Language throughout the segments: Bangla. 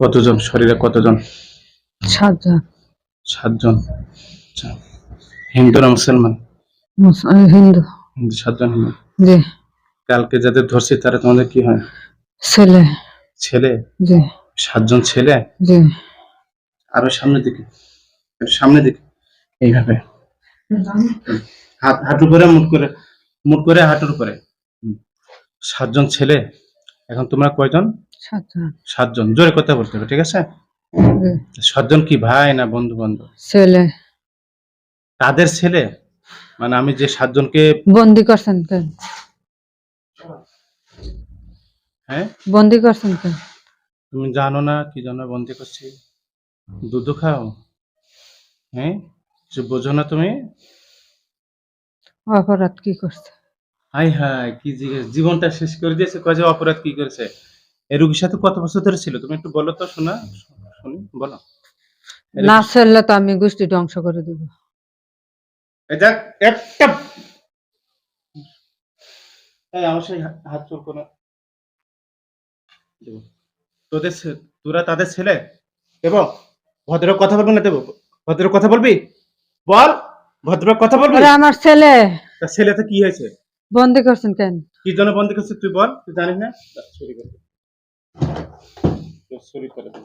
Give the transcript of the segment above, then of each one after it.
কতজন? শরীরে কতজন? সাতজন। সাতজন। আচ্ছা। হিন্দু না মুসলমান? হিন্দু। হিন্দু সাতজন হিন্দু। জি। কালকে যাদের ধরছি তারা তোমাদের কি হয়? ছেলে। ছেলে? জি। সাতজন ছেলে? জি। আরও সামনের দিকে। সামনের দিকে। এইভাবে। হাত হাঁটু করে মুট করে মুট করে হাঁটুর করে। সাতজন ছেলে? এখন তোমরা কয়জন? সাতজন। জোরে কথা বলতে হবে ঠিক আছে? সাতজন কি ভাই না বন্ধু বান্ধব? ছেলে। তাদের ছেলে? মানে আমি যে সাতজনকে বন্দি করছেন কেন? হ্যাঁ? বন্দি করছেন কেন? তুমি জানো না কি জন্য বন্দি করছি? দুধ খাও। হ্যাঁ? কিছু বোঝো না তুমি? অপরাধ কি করছে? হাই হাই কি জিজ্ঞেস জীবনটা শেষ করে দিয়েছে। কয়ে অপরাধ কি করেছে? এই রুগীর সাথে কত বছর ধরে ছিল? তুমি একটু বলো তো শোনা শুনি বলো। না চললে তো আমি গোষ্ঠী ধ্বংস করে দিব। একটা এই আমার সেই হাত- হাত চোর কোনো তোদের তোরা তাদের ছেলে? দেব। ভদ্র কথা বলবি না দেব। ভদ্র কথা বলবি? বল। ভদ্র কথা বলবি? আমার ছেলে। ছেলেতে কি হয়েছে? বন্দি করছেন কেন? কি জন্য বন্দি করছিস তুই বল তুই জানিস না? চুরি চুরি করে দে।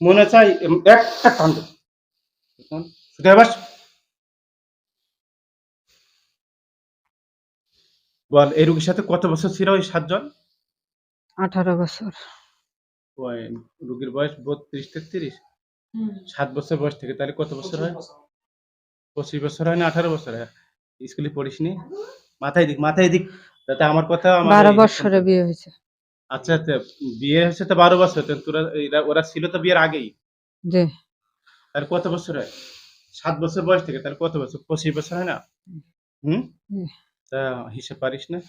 মনে চাই একটা বাস বল এই রুগীর সাথে কত বছর ছিল ওই সাতজন? আঠারো বছর। ওই রুগীর বয়স বত্রিশ তেত্রিশ? সাত বছর বয়স থেকে তাহলে কত বছর হয়? পঁচিশ বছর হয় না আঠারো বছর হয়? স্কুলে পড়িসনি? মাথায় দিক মাথায় দিক। তাতে আমার কথা আমার বারো এই- বছরে বিয়ে হয়েছে। আচ্ছা তো বিয়ে হয়েছে তো বারো বছর তো তোরা এরা- ওরা ছিল তো বিয়ের আগেই? জি। তাহলে কত বছর হয়? সাত বছর বয়স থেকে তাহলে কত বছর? পঁচিশ বছর হয় না? হুম। তা হিসেব পারিস না।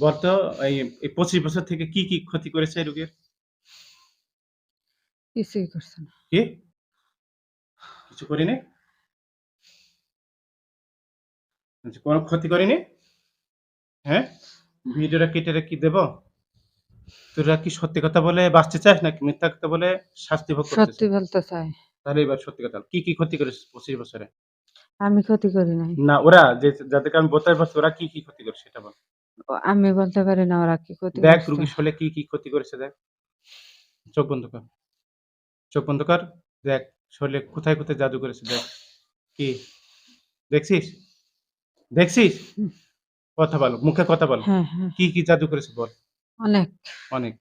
বলতো এই এই পঁচিশ বছর থেকে কি কি ক্ষতি করেছে রোগীর? কিছুই করছে না। কি? কিছু করিনি? আচ্ছা, কোনো ক্ষতি করিনি? হ্যাঁ? ভিডিওটা কেটে রেখে কি দেব। তোরা কি সত্যি কথা বলে বাঁচতে চাস নাকি মিথ্যা কথা বলে শাস্তি ভোগ সত্যি বলতে চাই। তাহলে এবার সত্যি কথা। কি কি ক্ষতি করেছে পঁচিশ বছরে? আমি ক্ষতি করি নাই। না ওরা যে যাদেরকে আমি বলতে পারছি ওরা কি কি ক্ষতি করে সেটা বল। আমি বলতে পারি না ওরা কি ক্ষতি দেখ রুগী শোলে কি কি ক্ষতি করেছে দেখ। চোখ বন্ধ কর। চোখ বন্ধ কর। দেখ শোলে কোথায় কোথায় জাদু করেছে দেখ। কি? দেখছিস? দেখছিস। কথা বল মুখে কথা বল। হ্যাঁ হ্যাঁ। কি কি জাদু করেছে বল? অনেক। অনেক।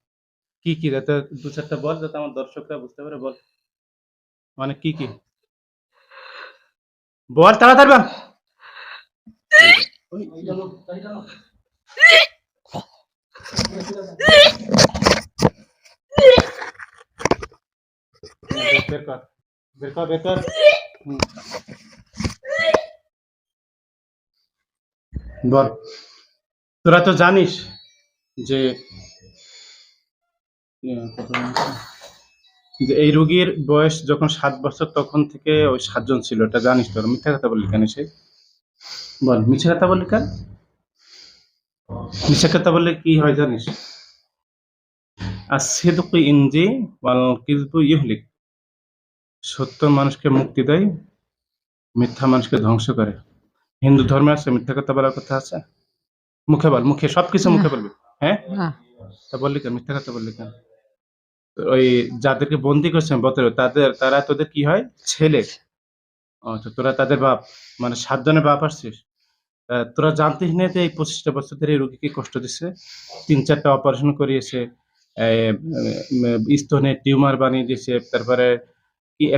কি কি যাতে দু চারটা বল যাতে আমার দর্শকরা বুঝতে পারে বল। মানে কি কি? বল তাড়াতাড়ি বল। বের কর বের কর বের কর। বল। তোরা তো জানিস যে? যে এই রোগীর বয়স যখন সাত বছর, তখন থেকে ওই সাতজন ছিল। এটা জানিস তোর। মিথ্যা কথা বললি কেন সে বল, মিথ্যা কথা বললি কেন? মিথ্যা কথা বললে কি হয় জানিস? আর সেদুক ইনজি ওয়াল ইহলিক। সত্য মানুষকে মুক্তি দেয়, মিথ্যা মানুষকে ধ্বংস করে। হিন্দু ধর্মে আছে মিথ্যা কথা বলার কথা আছে? মুখে বল মুখে সবকিছু মুখে বলবি হ্যাঁ? না তা বললি কেন মিথ্যা কথা বললি কেন? ওই যাদেরকে বন্দি করছেন বতরে তাদের তারা তোদের কি হয়? ছেলে। তো তোরা তাদের বাপ মানে সাতজনের বাপ আসছিস। তোরা জানতিস না যে এই পঁচিশটা বছর ধরে এই রোগীকে কষ্ট দিচ্ছে তিন চারটা অপারেশন করিয়েছে স্তনে টিউমার বানিয়ে দিয়েছে তারপরে কি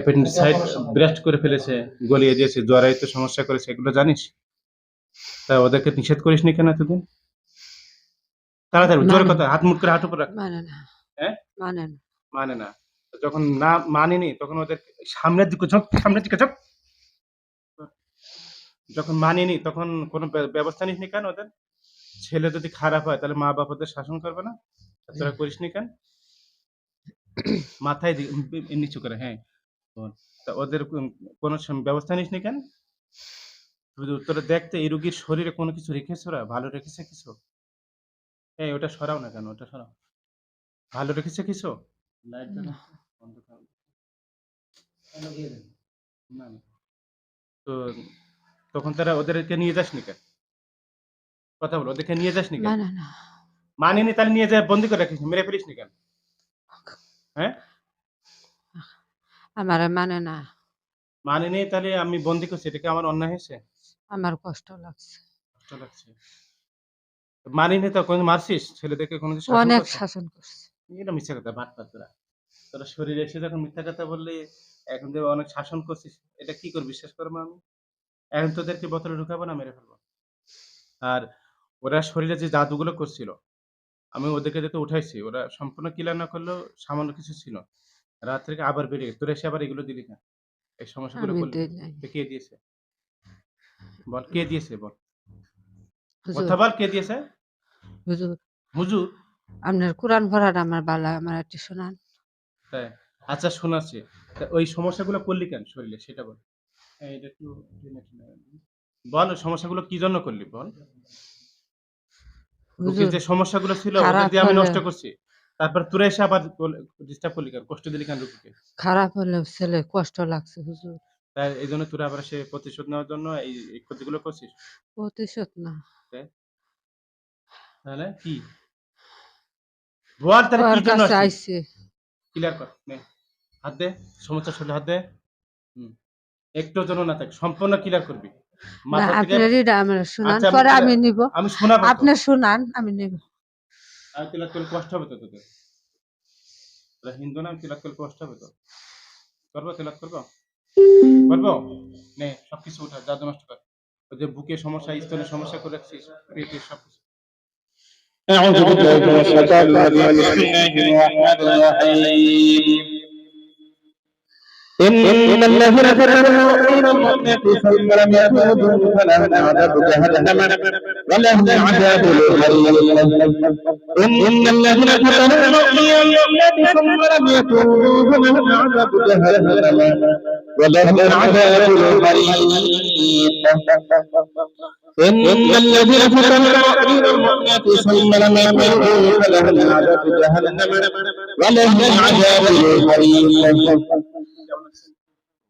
ব্রেস্ট করে ফেলেছে গলিয়ে দিয়েছে জরাইতে সমস্যা করেছে এগুলো জানিস? তা ওদেরকে নিষেধ করিস নি কেন এতদিন? তাড়াতাড়ি জোরে মানে- কথা হাত মুট করে হাঁটু রাখ। মানে না। হ্যাঁ? মানে না। মানে না। যখন না মানেনি তখন ওদের সামনের দিকে সামনের দিকে যখন মানেনি তখন কোনো ব্য- ব্যবস্থা নিসনি কেন ওদের? ছেলে যদি খারাপ হয় তাহলে মা বাপ ওদের শাসন করবে না? তা তোরা করিসনি কেন? মাথায় নিচু করে হ্যাঁ। তা ওদের কোনো ব্যবস্থা নিসনি কেন? শুধু তোরা দেখতে এই রুগীর শরীরে কোনো কিছু রেখেছে ওরা? ভালো রেখেছে কিছু? এই ওটা সরাও না কেন? ওটা সরাও। ভালো রেখেছে কিছু? লাইট না। না না। তো তখন তারা ওদেরকে নিয়ে যাস নি কেন? কথা বল ওদেরকে নিয়ে যাস নি কেন? মানে না মানিনি তাহলে নিয়ে যায় বন্দি করে রাখিস। মেরে ফেলিস নি কেন? হ্যাঁ? আমার মানে না। মানিনি তাহলে আমি বন্দি করছি এটা কি আমার অন্যায় হয়েছে? আমার কষ্ট লাগছে। কষ্ট লাগছে। মানিনি তো কোন মারছিস? ছেলেদেরকে কোনো শাসন অনেক? শাসন করছে। এটা মিথ্যা কথা বাট পাত তোরা। তোরা শরীরে এসে যখন মিথ্যা কথা বললে এখন যে অনেক শাসন করছিস এটা কি করে বিশ্বাস করব আমি। এখন তোদেরকে বোতলে ঢুকাবো না মেরে ফেলব। আর ওরা শরীরে যে জাদুগুলো করছিল আমি ওদেরকে যেতে উঠাইছি ওরা সম্পূর্ণ ক্লিয়ার না করলেও সামান্য কিছু ছিল। রাত থেকে আবার বেরিয়ে গেছে। তোরা এসে আবার এগুলো দিলি না এই সমস্যাগুলো আমি করলি দিই। নাই তো কে দিয়েছে? বল কে দিয়েছে বল? হুজুর। কথা বল কে দিয়েছে? হুজুর। হুজুর? আপনার কোরআন আমার বালা আমার একটু শোনান। তাই? আচ্ছা শোনাচ্ছি। তা ওই সমস্যাগুলো করলি কেন শরীরে? সেটা বল। এই এটা একটু টেনে টেনে রাখবি। বল ওই সমস্যাগুলো কি জন্য করলি বল? হুজুর যে সমস্যাগুলো ছিল খারাপ দিয়ে আমি হলে- নষ্ট করছি। তারপর তোরা এসে আবার ডিস্টার্ব করলি কেন? কষ্ট দিলি কেন রোগীকে খারাপ হলে ছেলে কষ্ট লাগছে হুজুর। তাই এই জন্য তোরা আবার সে প্রতিশোধ নেওয়ার জন্য এই ক্ষতিগুলো করছিস? প্রতিশোধ না। তাহলে কি? বল তাহলে কি জন্য আইছে। ক্লিয়ার কর নে। হাত দে সমস্যা শরীরে হাত দে। একটু জন্য না থাক সম্পূর্ণ ক্লিয়ার করবি। না মাথা থেকে আপনার এটা আমার শুনান আচ্ছা, পরে আমি নিব। আমি শোনাবো আপনি শুনান আমি নিব। আমি তিলাক করলে কষ্ট হবে তো তোদের তোরা হিন্দু না আমি তিলাক করলে কষ্ট হবে তো করবো তিলাক করবো করবো নে সবকিছু উঠা জাদু নষ্ট কর ওই যে বুকে সমস্যা স্তনের সমস্যা করে রাখছিস পেটের সবকিছু أعوذ بالله من الشيطان الرجيم بسم الله الرحمن الرحيم إن الذين كفروا من المؤمنات ثم لم يتوبوا فلهم عذاب جهنم ولهم عذاب الحريق إن الذين كفروا من المؤمنات ثم لم يتوبوا فلهم عذاب جهنم. ولهم عذاب الحريق إن الذين كفروا من المؤمنات ثم لم يتوبوا فلهم عذاب جهنم ولهم عذاب الحريق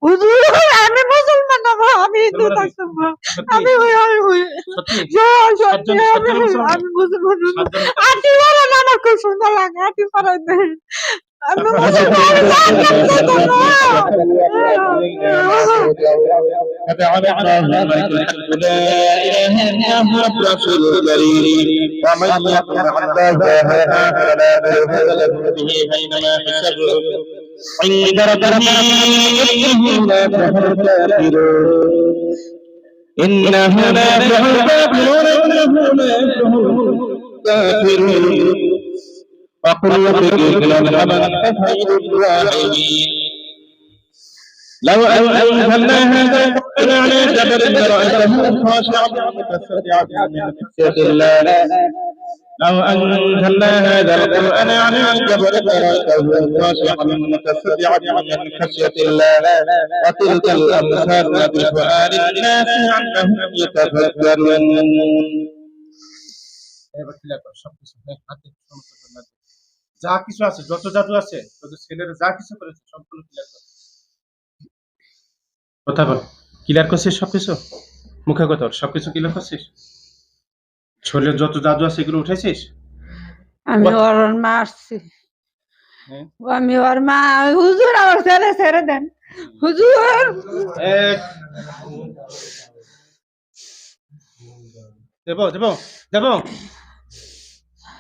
হুজুর আমি মুসলমান না ভাই, আমি হিন্দু মুসলমান থাকতাম না। সত্যি আমি ওই আমি ওই সত্যি জয় সত্যি সাতজন- আমি সাতজন মুসলমান? আমি মুসলমান না। সাতজন আটি মারা না আমার খুব সুন্দর লাগে আটি মারা দেয় আমি মুসলমান আমি জান্নাত যেতাম না। فتعالى الله الملك الحق لا اله الا هو الرسول الكريم ومن يطع الله فلا برهان له به بينما حسبه عند ربه إنه لو أنزلنا هذا القرآن على جبل لرأيته خاشعا متصدعا عبد الله. لو أنزلنا هذا القرآن على جبل لرأيته خاشعا متصدعا من خشية الله وتلك الأمثال نضربها للناس عنهم يتفكرون এবার ক্লিয়ার কর সবকিছু নে, হাত দে, সমস্ত করে হাত দে। যা কিছু আছে যত জাদু আছে তোদের ছেলেরা যা কিছু করেছে সবগুলো ক্লিয়ার কর কথা বল ক্লিয়ার করছিস সবকিছু মুখে কথা বল সবকিছু ক্লিয়ার করছিস শরীরে যত জাদু আছে এগুলো উঠেছিস আমি বাহ। ওর মারছি হ্যাঁ। আমি ওর মা হুজুর আমার ছেলে ছেড়ে দেন। হুজুর! দেব দেব দেব।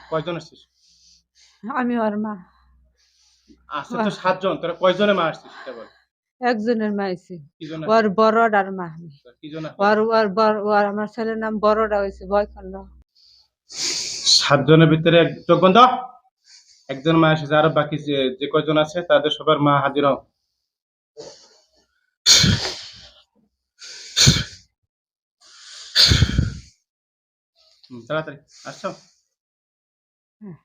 কয়জন আসছিস? আমি ওর মা। আসছে তো সাতজন তোরা কয়জনে মা আসছিস? সেটা বল। একজনের জন ওর বড়টার মা আমি ওর ওর ওর আমার ছেলের নাম বড়টা হয়েছে ভয় করল সাতজনের ভিতরে এক- চোখ বন্ধ। একজন মা এসেছে আরও বাকি যে যে কয়জন আছে তাদের সবার মা হাজির হও। তাড়াতাড়ি আসছো? হুম।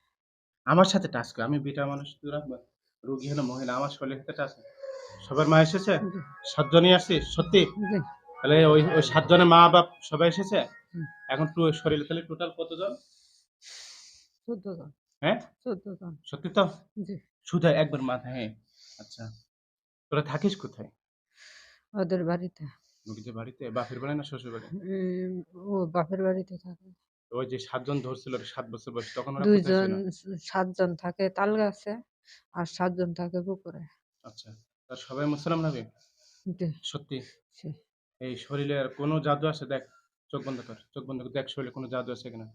আমার সাথে টাচ কর আমি বেটা মানুষ রোগী হলো মহিলা আমার শরীরের সাথে টাচ সবার মা এসেছে? সাতজনই আসছিস সত্যি? তাহলে ওই ওই সাতজনের মা বাপ সবাই এসেছে? এখন তো শরীরে তাহলে টোটাল কতজন? চোদ্দ জন হ্যাঁ? চোদ্দ জন সত্যি তো? শুধু একবার মাথা হ্যাঁ। আচ্ছা। তোরা থাকিস কোথায়? ওদের বাড়িতে। মুখিদের বাড়িতে? বাপের বাড়ি না শ্বশুর বাড়ি? ও বাপের বাড়িতে থাকে। ওই যে সাতজন ধরছিল সাত বছর বয়স তখন দুইজন সাতজন থাকে তাল গাছে আর সাতজন থাকে পুকুরে। আচ্ছা। সবাই মুসলমান হবে? সত্যি? এই শরীরে আর কোনো জাদু আছে? দেখ চোখ বন্ধ কর চোখ বন্ধ কর। দেখ শরীরে কোনো জাদু আছে কিনা?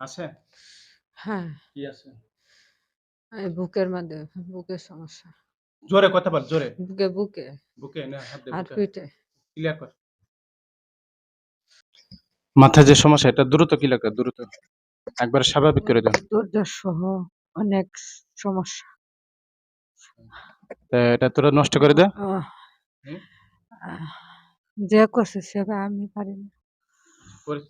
আছে? হ্যাঁ। কি আছে? এই বুকের মধ্যে বুকের সমস্যা। জোরে কথা বল জোরে। বুকে বুকে। বুকে না হাত দে আর পিঠে। ক্লিয়ার কর। মাথায় যে সমস্যা এটা দ্রুত কি কর দ্রুত। একবার স্বাভাবিক করে দাও দুর্দশ সহ অনেক সমস্যা। তা এটা তোরা নষ্ট করে দে। আহ, যে করছে সেবা আমি পারি না।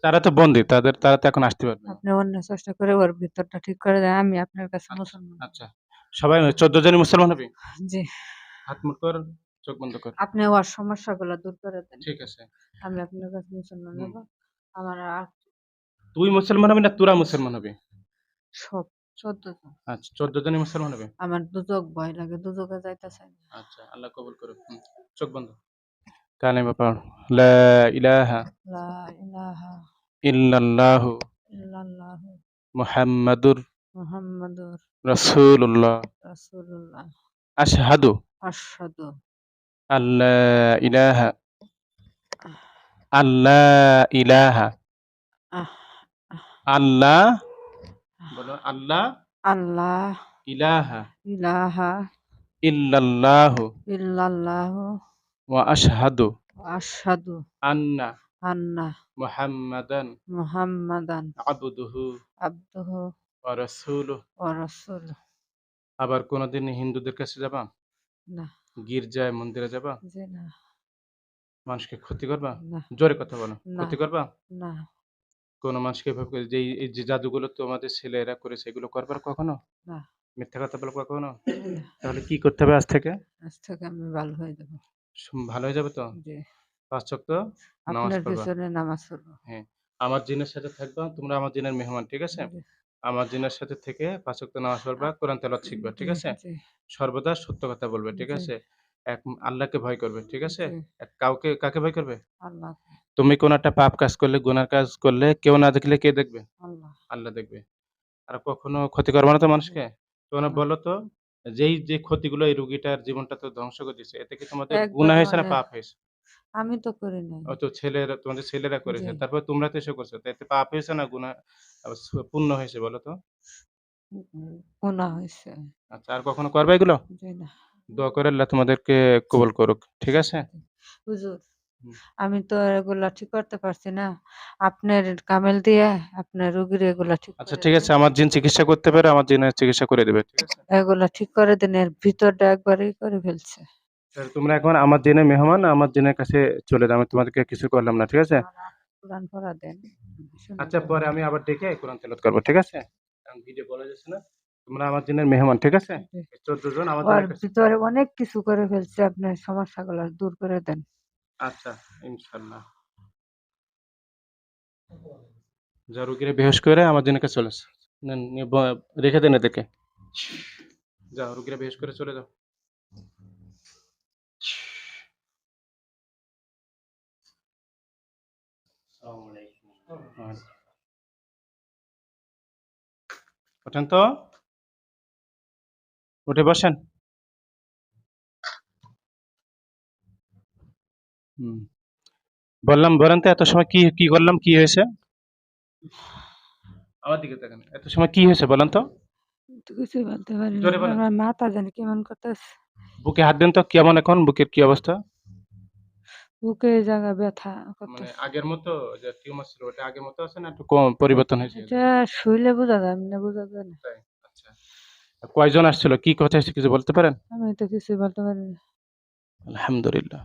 তারা তো বন্দি তাদের তারা তো এখন আসতে পারবে না। আপনি অন্য চেষ্টা করে ওর ভিতরটা ঠিক করে দেন আমি আপনার কাছে মুসলমান। আচ্ছা। সবাই চোদ্দ জনই মুসলমান হবে? জি। হাত মুখ কর চোখ বন্ধ কর। আপনি ওর সমস্যাগুলো দূর করে দেন। ঠিক আছে। আমি আপনার কাছে মুসলমান হুম। হব। আমার তুই মুসলমান হবে না তোরা মুসলমান হবে? সব চোদ্দ জন। আচ্ছা চোদ্দ জনই মুসলমান হবে? আমার দুচক ভয় লাগে আচ্ছা আল্লাহ কবুল করুক। হুম, চোখ বন্ধ। পড় লা ইলাহা লা ইলাহা ইল্লাল্লাহু ইল্লাল্লাহু মুহাম্মাদুর মুহাম্মাদুর রাসূলুল্লাহ। রাসূলুল্লাহ। আশহাদু আশহাদু। আল্লাহ ইলাহা আল্লাহ ইলাহা। আল্লাহ বলো আল্লাহ আল্লাহ ইলাহা। ইলাহা। ইল্লাল্লাহু। ইল্লাল্লাহু। ওয়া আশহাদু। আশহাদু। আন্না। আন্না। মুহাম্মাদান। মুহাম্মাদান। আবদুহু। আবদুহু। ওয়া রাসূলুহু। ওয়া রাসূলুহু। আবার কোনদিন হিন্দুদের কাছে যাবা? না। গির্জায় মন্দিরে যাবা? জি না। মানুষকে ক্ষতি করবা? জোরে কথা বলো। না। ক্ষতি করবা? না। কোন মানুষকে এভাবে করে যে এই- এই যে জাদুগুলো তোমাদের ছেলেরা করেছে এগুলো করবার কখনো? না। মিথ্যা কথা বলো কখনো? না। তাহলে কি করতে হবে আজ থেকে? আজ থেকে আমি ভালো হয়ে যাব। সম- ভালো হয়ে যাবে তো? জি। পাঁচ চক্ত নামাজ আপনার পড়বা। পিছনে নামাজ পড়ব। আমার জিনের সাথে থাকবা তোমরা আমার জিনের মেহমান ঠিক আছে? জি, আমার জিনের সাথে থেকে পাঁচ চক্ত নামাজ পড়বা কোরআন তেলাওয়াত শিখবা ঠিক জি, আছে? জি, সর্বদা সত্য কথা বলবে ঠিক জি। আছে? এক আল্লাহকে ভয় করবে ঠিক আছে? কাউকে কাকে ভয় করবে? তুমি কোন একটা পাপ কাজ করলে গুনার কাজ করলে কেউ না দেখলে কে দেখবে? আল্লাহ। দেখবে। আর কখনো ক্ষতি করবে না তো মানুষকে? তোমরা না। বলো তো যেই যে ক্ষতিগুলো এই রুগীটার জীবনটা তো ধ্বংস করে দিচ্ছে এতে কি তোমাদের গুনাহ হয়েছে না মানে- পাপ হয়েছে? আমি তো করি নাই। ও তো ছেলেরা তোমাদের ছেলেরা করেছে তারপর তোমরা তো এসে করছ তো এতে পাপ হয়েছে না গুনাহ পুণ্য হয়েছে বলো তো? গুণা হয়েছে। আচ্ছা আর কখনো করবে এগুলো? না। দোয়া করে আল্লাহ তোমাদেরকে কবুল করুক। ঠিক আছে? হুজুর আমি তো এগুলা ঠিক করতে পারছি না। আপনার কামেল দিয়ে আপনার রুগীর এগুলা ঠিক আচ্ছা ঠিক আছে। আমার জিন চিকিৎসা করতে পারে আমার জিনের চিকিৎসা করে দেবে ঠিক আছে। এগুলা ঠিক করে দেন এর ভিতরটা একবারই করে ফেলছে। তোমরা এখন আমার জিনের মেহমান আমার জিনের কাছে চলে যাও আমি তোমাদেরকে কিছু করলাম না ঠিক আছে? কোরআন পড়া দেন। আচ্ছা পরে আমি আবার ডেকে কোরআন তেলাওয়াত করব ঠিক আছে? ভিডিও বলা যাচ্ছে না। তোমরা আমার জিনের মেহমান ঠিক আছে। চোদ্দ জন ওর জিনের ভিতরে অনেক কিছু করে ফেলছে আপনার সমস্যাগুলো দূর করে দেন। আচ্ছা ইনশাল্লাহ যা রুগীরা বেহস করে আমার জিনের চলে আসে। নেন, নিয়ে ব- রেখে দেন এদেরকে। যাও রুগীরা বেহস করে চলে যাও। ওঠেন তো? উঠে বসেন। হুম। বললাম বলেন তো এত সময় কি কি করলাম কি হয়েছে? আমার দিকে দেখেন এত সময় কি হয়েছে বলেন তো? তো কিছু বলতে পারি জোরে বলেন। আমার মাথা জানি কেমন করতেছে। বুকে হাত দেন তো কেমন এখন বুকের কি অবস্থা? বুকে জায়গা ব্যথা মানে করতেছে। আগের মতো যে টিউমার ছিল ওটা আগের মতো আছে না একটু কম পরিবর্তন হয়েছে? এটা শুইলে বোঝা যায় এমনি বোঝা যায় না। কয়জন আসছিল? কি কথা কিছু বলতে পারেন? আমি তো কিছু বলতে পারি না আলহামদুলিল্লাহ।